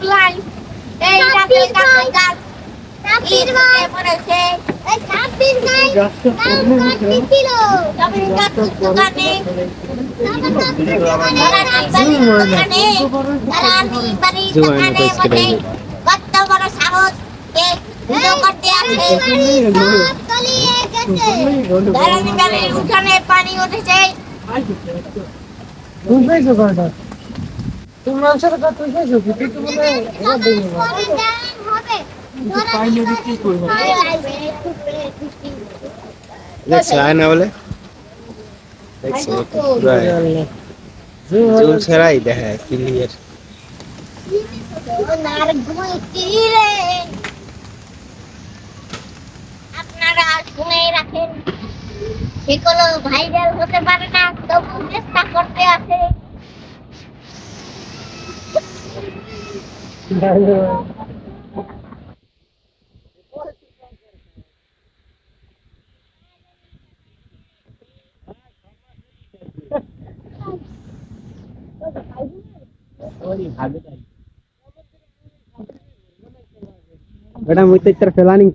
Supply এই রাতের কাছে গাছ ইট পড়েছে এই ছাব্বিশ নাই গাছটা কাটতে ছিল তবে গাছ দোকানে দোকানে তারা আমি বাড়ির দোকানে বসে কত বড় সাহস কে পুজো করতে আছে ধরণী বাড়ির উঠানে পানি উঠেছে তুমি পেয়েছ কয়টা তুমি মানুষের কথা তুমি পেয়েছ কি তুই তো বলে এরা দেবে না পাইলে কি করবে? দেখছ আয় না বলে দেখছ ছাড়াই দেখা ক্লিয়ার আপনারা শুনে রাখেন। সেগুলো ভাইরাল হতে পারে না তবু চেষ্টা बेटा मुझे इतना फैलानी